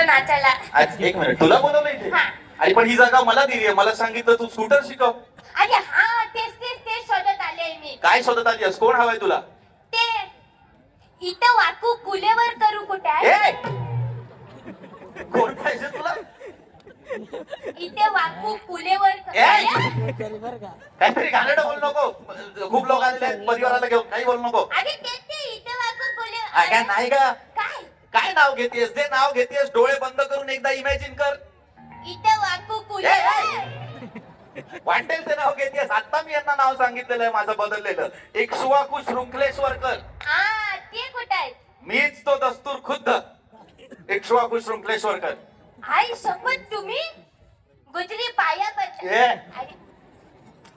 इकडं नाचायला आज एक मिनिट तुला बोलवलं इथे हा. आणि पण ही जागा मला दिली आहे मला सांगितलं तू स्कूटर शिकव. अरे हा तेच तेच तेच शोधत आले मी. काय शोधत आली आहेस? कोण हवाय तुला? ते इथं वाकू कुलेवर करू कुठे ए! कोण पाहिजे तुला? इथे वाकू कुलेवर क- ए! अरे! काहीतरी घाणेरडं बोलू नको. खूप लोक आहेत परिवाराला घेऊन काही बोलू नको. अरे ते ते इथे वाकू कुले अगं नाही का? काय नाव घेतेस? जे नाव घेतेस डोळे बंद करून एकदा इमॅजिन कर. इथे वाकू! वाटेल ते नाव घेतेस. आता मी यांना नाव सांगितलेलं आहे माझं बदललेलं. एक सुवाकू शृंखलेश्वरकर हा ते कुठे आहेत? मीच तो दस्तूर खुद्द. एक सुवाकू शृंखलेश्वरकर आई शपथ तुम्ही? गुजरी पाया पडते ए! अरे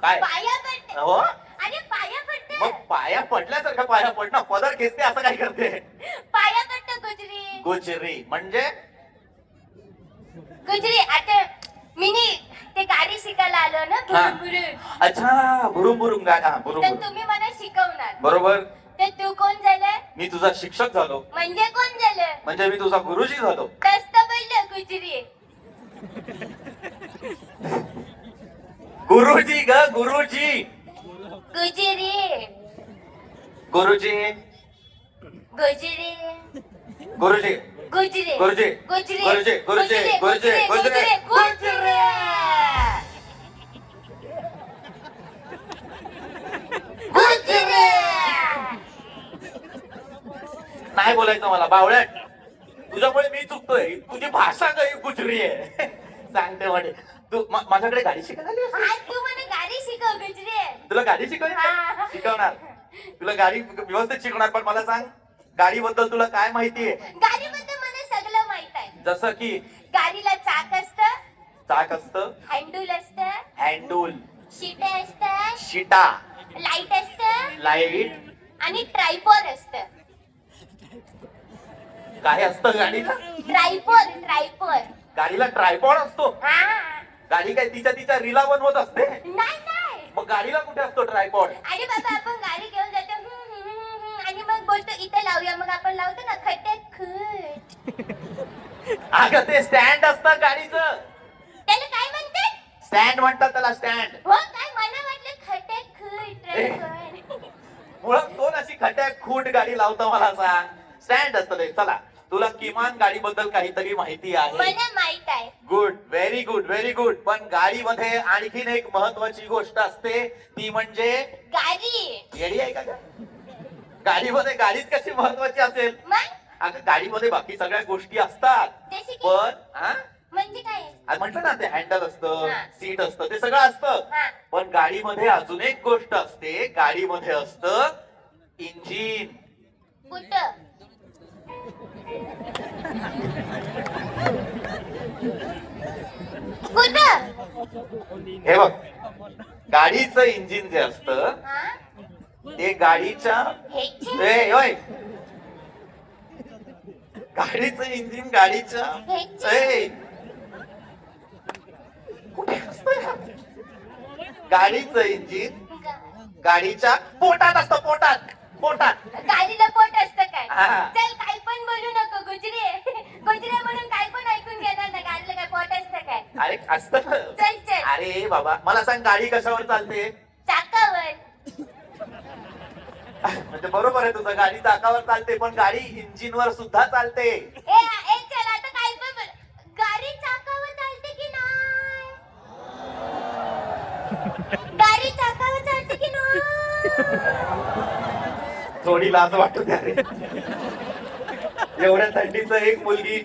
काय? पाया पडते हो? अरे पाया पडते मग पाया पडल्यासारखं पाया पड ना. पदर खेचते असं काय करते? गुजरी गुजरी म्हणजे? गुजरी आता मिनी ते गाडी शिकायला आलो ना हा. बुरुबुरु. अच्छा बुरुम हा तर बुरुम तुम्ही मला शिकवणार. बरोबर. तर तू कोण झालं? मी तुझा शिक्षक झालो. म्हणजे कोण झालं? म्हणजे मी तुझा गुरुजी झालो. तस्त बोललं गुजरी गुरुजी ग गुरुजी. गुजरी गुरुजी. गुजरी गुरुजी गुजरी गुरुजी गुजरी गुरुजी गुरुजी गुरुजी गुरुजी गुजरी गुजरी नाही बोलायचं मला बावळ्यात तुझ्यामुळे मी चुकतोय तुझी भाषा काही गुजरी आहे सांगते म्हणे तू माझ्याकडे गाडी शिकायला तू मला गाडी शिकव गुजरी तुला गाडी शिकवली हा. शिकवणार तुला गाडी व्यवस्थित शिकवणार पण मला सांग गाडीबद्दल तुला काय माहितीये गाडीबद्दल मला सगळं माहीत आहे. जसं की? गाडीला चाक असतं. चाक असतं? हँडूल असतं. हँडूल. शिटे असतात शिटा. लाइट असतं. लाइट. आणि ट्रायपॉड असतं. काय असतं गाडीला? Tripod tripod. गाडीला ट्रायपॉड असतो? हा. गाडी काय तिच्या तिच्या रिला बनवत असते? नाही नाही. मग गाडीला कुठे असतो ट्रायपॉड? अरे बाबा आपण गाडी घेऊन जातो हम्म, हम्म, हम्म, आणि मग बोलतो इथे लावूया मग आपण लावतो ना खड्ड्यात खट अगं ते स्टँड असतं गाडीचं. त्याला काय म्हणते स्टँड म्हणतात त्याला स्टँड हो काय मला वाटलं खट ट्रायपॉड मुळात कोण अशी खट्याक खूट गाडी लावतं मला सांग. स्टँड असतं ते. चला तुला किमान गाडीबद्दल काहीतरी माहिती आहे. मला माहीत आहे. Good very good very good पण गाडीमध्ये आणखीन एक महत्वाची गोष्ट असते. ती म्हणजे गाडी. येडी आहे का ग? गाडीमध्ये गाडीच कशी महत्वाची असेल? मग? अगं गाडीमध्ये बाकी सगळ्या गोष्टी असतात. जसे की पण हा? म्हणजे काय? म्हटलं ना ते हँडल असतं हा. सीट असतं ते सगळं असतं. हा. पण गाडीमध्ये अजून एक गोष्ट असते गाडीमध्ये असतं इंजिन हे बघ गाडीचं इंजिन जे असतं हा? ते गाडीच्या हेची ए, ओय. गाडीचं इंजिन. कुठे हे? गाडीचं इंजिन गाडीच्या पोटात असतं पोटात पोटात. गाडीला पोट असतं काय? हा. चल काय पण बोलू नको गुजरी. गुजरी म्हणून काय पण ऐकून घेणार ना गाडीला काय पोट असतं काय? अरे असतं. ना. चल चल. अरे बाबा मला सांग गाडी कशावर चालते? चाकावर. म्हणजे बरोबर आहे तुझं. गाडी चाकावर चालते पण गाडी इंजिनवर सुद्धा चालते. ए ए चल आता काय पण बोल. गाडी चाकावर चालते की नाही? गाडी चाकावर चालते की नाही? थोडी लाज वाटू द्या रे. एवढ्या थंडीचं एक मुलगी